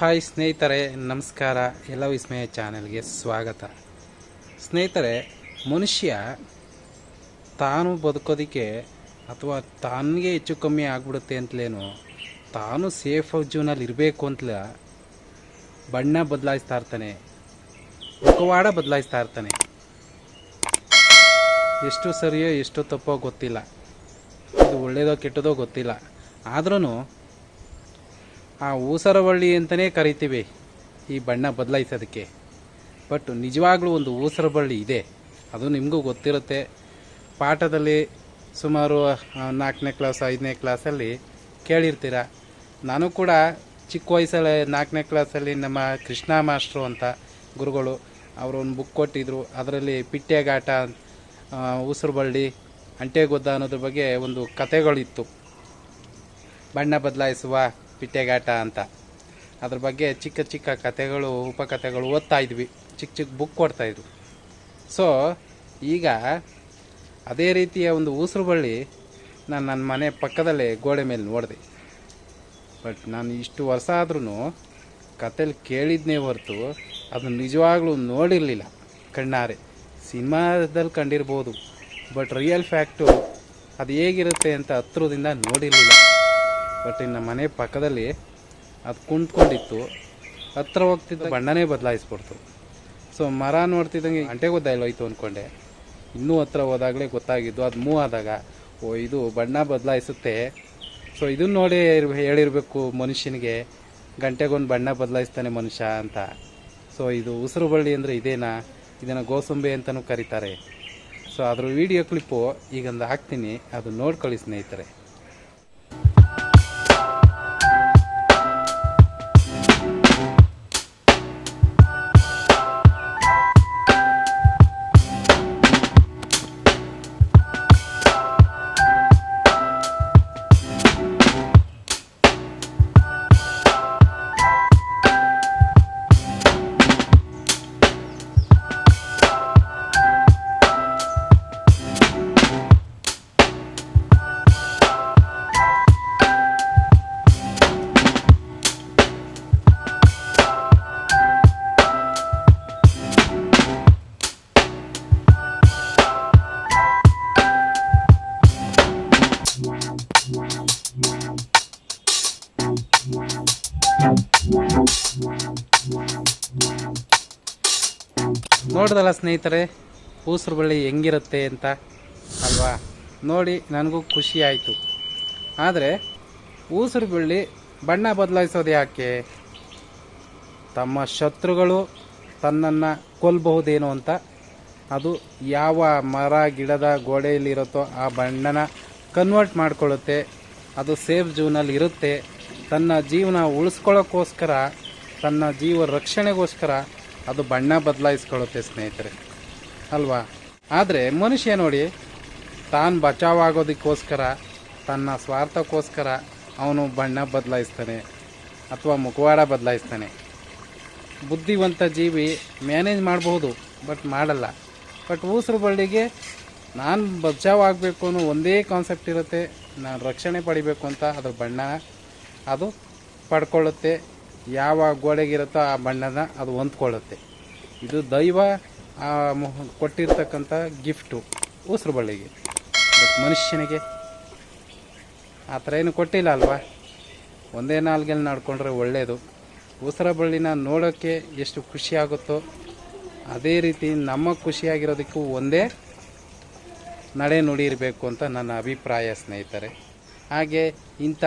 Hi ಸ್ನೇಹಿತರೆ, ನಮಸ್ಕಾರ. ಎಲ್ಲ ವಿಸ್ಮಯ ಚಾನೆಲ್ಗೆ ಸ್ವಾಗತ. ಸ್ನೇಹಿತರೆ, ಮನುಷ್ಯ ತಾನು ಬದುಕೋದಕ್ಕೆ ಅಥವಾ ತನಗೆ ಹೆಚ್ಚು ಕಮ್ಮಿ ಆಗ್ಬಿಡುತ್ತೆ ಅಂತಲೇನು, ತಾನು ಸೇಫ್ ಜೀವನಲ್ಲಿ ಇರಬೇಕು ಅಂತಲ ಬಣ್ಣ ಬದಲಾಯಿಸ್ತಾ ಇರ್ತಾನೆ. ಮುಖವಾಡ ಬದಲಾಯಿಸ್ತಾ ಇರ್ತಾನೆ. ಎಷ್ಟು ಸರಿಯೋ ಎಷ್ಟು ತಪ್ಪೋ ಗೊತ್ತಿಲ್ಲ. ಇದು ಒಳ್ಳೇದೋ ಕೆಟ್ಟದೋ ಗೊತ್ತಿಲ್ಲ. ಆದ್ರೂ ಆ ಊಸರವಳ್ಳಿ ಅಂತಲೇ ಕರಿತೀವಿ. ಈ ಬಣ್ಣ ಬದಲಾಯಿಸೋದಕ್ಕೆ. ಬಟ್ ನಿಜವಾಗ್ಲೂ ಒಂದು ಊಸರ ಬಳ್ಳಿ ಇದೆ. ಅದು ನಿಮಗೂ ಗೊತ್ತಿರುತ್ತೆ. ಪಾಠದಲ್ಲಿ ಸುಮಾರು ನಾಲ್ಕನೇ ಕ್ಲಾಸ್, ಐದನೇ ಕ್ಲಾಸಲ್ಲಿ ಕೇಳಿರ್ತೀರ. ನಾನು ಕೂಡ ಚಿಕ್ಕ ವಯಸ್ಸಲ್ಲಿ ನಾಲ್ಕನೇ ಕ್ಲಾಸಲ್ಲಿ ನಮ್ಮ ಕೃಷ್ಣ ಮಾಸ್ಟ್ರು ಅಂತ ಗುರುಗಳು ಅವರು ಒಂದು ಬುಕ್ ಕೊಟ್ಟಿದ್ರು. ಅದರಲ್ಲಿ ಪಿಟ್ಟೆಗಾಟ ಉಸಿರು ಬಳ್ಳಿ ಅಂಟೆಗೊದ್ದ ಅನ್ನೋದ್ರ ಬಗ್ಗೆ ಒಂದು ಕತೆಗಳಿತ್ತು ಬಣ್ಣ ಬದಲಾಯಿಸುವ ಪಿಟ್ಟೆಗಾಟ ಅಂತ. ಅದ್ರ ಬಗ್ಗೆ ಚಿಕ್ಕ ಚಿಕ್ಕ ಕತೆಗಳು ಉಪಕಥೆಗಳು ಓದ್ತಾ ಇದ್ವಿ. ಚಿಕ್ಕ ಚಿಕ್ಕ ಬುಕ್ ಕೊಡ್ತಾಯಿದ್ರು ಸೊ ಈಗ ಅದೇ ರೀತಿಯ ಒಂದು ಉಸಿರು ಬಳ್ಳಿ ನಾನು ನನ್ನ ಮನೆ ಪಕ್ಕದಲ್ಲೇ ಗೋಡೆ ಮೇಲೆ ನೋಡಿದೆ. ಬಟ್ ನಾನು ಇಷ್ಟು ವರ್ಷ ಆದ್ರೂ ಕತೆಲಿ ಕೇಳಿದ್ನೇ ಹೊರತು ಅದನ್ನು ನಿಜವಾಗ್ಲೂ ನೋಡಿರಲಿಲ್ಲ. ಕಣ್ಣಾರೆ. ಸಿನಿಮಾದಲ್ಲಿ ಕಂಡಿರ್ಬೋದು. ಬಟ್ ರಿಯಲ್ ಫ್ಯಾಕ್ಟು ಅದು ಹೇಗಿರುತ್ತೆ ಅಂತ ಹತ್ರದಿಂದ ನೋಡಿರಲಿಲ್ಲ. ಬಟ್ ಇನ್ನು ಮನೆ ಪಕ್ಕದಲ್ಲಿ ಅದು ಕುಂತ್ಕೊಂಡಿತ್ತು. ಹತ್ರ ಹೋಗ್ತಿದ್ದ ಬಣ್ಣನೇ ಬದಲಾಯಿಸ್ಬಿಡ್ತು. ಸೊ ಮರ ನೋಡ್ತಿದ್ದಂಗೆ ಗಂಟೆ ಗೊತ್ತಾಯಿಲ್ಲೋಯ್ತು ಅಂದ್ಕೊಂಡೆ ಇನ್ನೂ ಹತ್ರ ಹೋದಾಗಲೇ ಗೊತ್ತಾಗಿದ್ದು ಅದು ಮೂವ್ ಆದಾಗ, ಓ, ಇದು ಬಣ್ಣ ಬದಲಾಯಿಸುತ್ತೆ. ಸೊ ಇದನ್ನ ನೋಡಿ ಹೇಳಿರಬೇಕು ಮನುಷ್ಯನಿಗೆ, ಗಂಟೆಗೊಂದು ಬಣ್ಣ ಬದಲಾಯಿಸ್ತಾನೆ ಮನುಷ್ಯ ಅಂತ. ಸೊ ಇದು ಉಸಿರು ಬಳ್ಳಿ ಅಂದರೆ ಇದೇನಾ? ಇದನ್ನು ಗೋಸಂಬೆ ಅಂತಲೂ ಕರೀತಾರೆ. ಸೊ ಅದ್ರ ವಿಡಿಯೋ ಕ್ಲಿಪ್ಪು ಈಗೊಂದು ಹಾಕ್ತೀನಿ ಅದು ನೋಡ್ಕೊಳ್ಳಿ ಸ್ನೇಹಿತರೆ. ನೋಡ್ದಲ್ಲ ಸ್ನೇಹಿತರೆ ಊಸರು ಬಳ್ಳಿ ಹೆಂಗಿರುತ್ತೆ ಅಂತ ಅಲ್ವಾ? ನೋಡಿ, ನನಗೂ ಖುಷಿ ಆಯಿತು. ಆದರೆ ಊಸರು ಬಳ್ಳಿ ಬಣ್ಣ ಬದಲಾಯಿಸೋದು ಯಾಕೆ? ತಮ್ಮ ಶತ್ರುಗಳು ತನ್ನನ್ನು ಕೊಲ್ಲಬಹುದೇನೋ ಅಂತ. ಅದು ಯಾವ ಮರ, ಗಿಡದ ಗೋಡೆಯಲ್ಲಿರುತ್ತೋ ಆ ಬಣ್ಣನ ಕನ್ವರ್ಟ್ ಮಾಡಿಕೊಳ್ಳುತ್ತೆ. ಅದು ಸೇಫ್ ಜೂನಲ್ಲಿ ಇರುತ್ತೆ. ತನ್ನ ಜೀವನ ಉಳಿಸ್ಕೊಳ್ಳೋಕ್ಕೋಸ್ಕರ, ತನ್ನ ಜೀವ ರಕ್ಷಣೆಗೋಸ್ಕರ ಅದು ಬಣ್ಣ ಬದಲಾಯಿಸ್ಕೊಳ್ಳುತ್ತೆ ಸ್ನೇಹಿತರೆ. ಅಲ್ವಾ? ಆದರೆ ಮನುಷ್ಯ ನೋಡಿ, ತಾನು ಬಚಾವಾಗೋದಕ್ಕೋಸ್ಕರ, ತನ್ನ ಸ್ವಾರ್ಥಕ್ಕೋಸ್ಕರ ಅವನು ಬಣ್ಣ ಬದಲಾಯಿಸ್ತಾನೆ, ಅಥವಾ ಮುಖವಾಡ ಬದಲಾಯಿಸ್ತಾನೆ. ಬುದ್ಧಿವಂತ ಜೀವಿ ಮ್ಯಾನೇಜ್ ಮಾಡಬಹುದು, ಬಟ್ ಮಾಡಲ್ಲ. ಬಟ್ ಊಸರು ಬಳ್ಳಿಗೆ, ನಾನು ಬಚಾವಾಗಬೇಕು ಅನ್ನೋ ಒಂದೇ ಕಾನ್ಸೆಪ್ಟ್ ಇರುತ್ತೆ, ನಾನು ರಕ್ಷಣೆ ಪಡಿಬೇಕು ಅಂತ ಅದ್ರ ಬಣ್ಣ ಅದು ಪಡ್ಕೊಳ್ಳುತ್ತೆ. ಯಾವ ಗೋಡೆಗಿರುತ್ತೋ ಆ ಬಣ್ಣನ ಅದು ಹೊಂದ್ಕೊಳ್ಳುತ್ತೆ. ಇದು ದೈವ ಕೊಟ್ಟಿರ್ತಕ್ಕಂಥ ಗಿಫ್ಟು ಉಸಿರು ಬಳ್ಳಿಗೆ. ಬಟ್ ಮನುಷ್ಯನಿಗೆ ಆ ಥರ ಏನು ಕೊಟ್ಟಿಲ್ಲ ಅಲ್ವಾ? ಒಂದೇ ನಾಲ್ಗೆಲ್ಲಿ ನಡ್ಕೊಂಡ್ರೆ ಒಳ್ಳೆಯದು ಉಸಿರ ಬಳ್ಳಿನ ನೋಡೋಕ್ಕೆ ಎಷ್ಟು ಖುಷಿಯಾಗುತ್ತೋ ಅದೇ ರೀತಿ ನಮ್ಮ ಖುಷಿಯಾಗಿರೋದಕ್ಕೂ ಒಂದೇ ನಡೆ ನುಡಿ ಇರಬೇಕು ಅಂತ ನನ್ನ ಅಭಿಪ್ರಾಯ ಸ್ನೇಹಿತರೆ. ಹಾಗೆ ಇಂಥ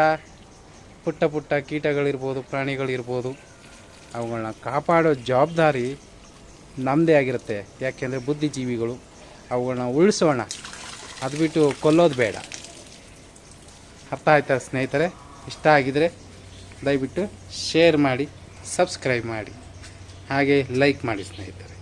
ಪುಟ್ಟ ಪುಟ್ಟ ಕೀಟಗಳಿರ್ಬೋದು, ಪ್ರಾಣಿಗಳಿರ್ಬೋದು ಅವುಗಳನ್ನ ಕಾಪಾಡೋ ಜವಾಬ್ದಾರಿ ನಮ್ಮದೇ ಆಗಿರುತ್ತೆ. ಯಾಕೆಂದರೆ ಬುದ್ಧಿಜೀವಿಗಳು ಅವುಗಳನ್ನ ಉಳಿಸೋಣ. ಅದು ಬಿಟ್ಟು ಕೊಲ್ಲೋದು ಬೇಡ. ಅರ್ಥ ಆಯ್ತಾ ಸ್ನೇಹಿತರೆ? ಇಷ್ಟ ಆಗಿದರೆ ದಯವಿಟ್ಟು ಶೇರ್ ಮಾಡಿ, ಸಬ್ಸ್ಕ್ರೈಬ್ ಮಾಡಿ. ಹಾಗೆ ಲೈಕ್ ಮಾಡಿ ಸ್ನೇಹಿತರೆ.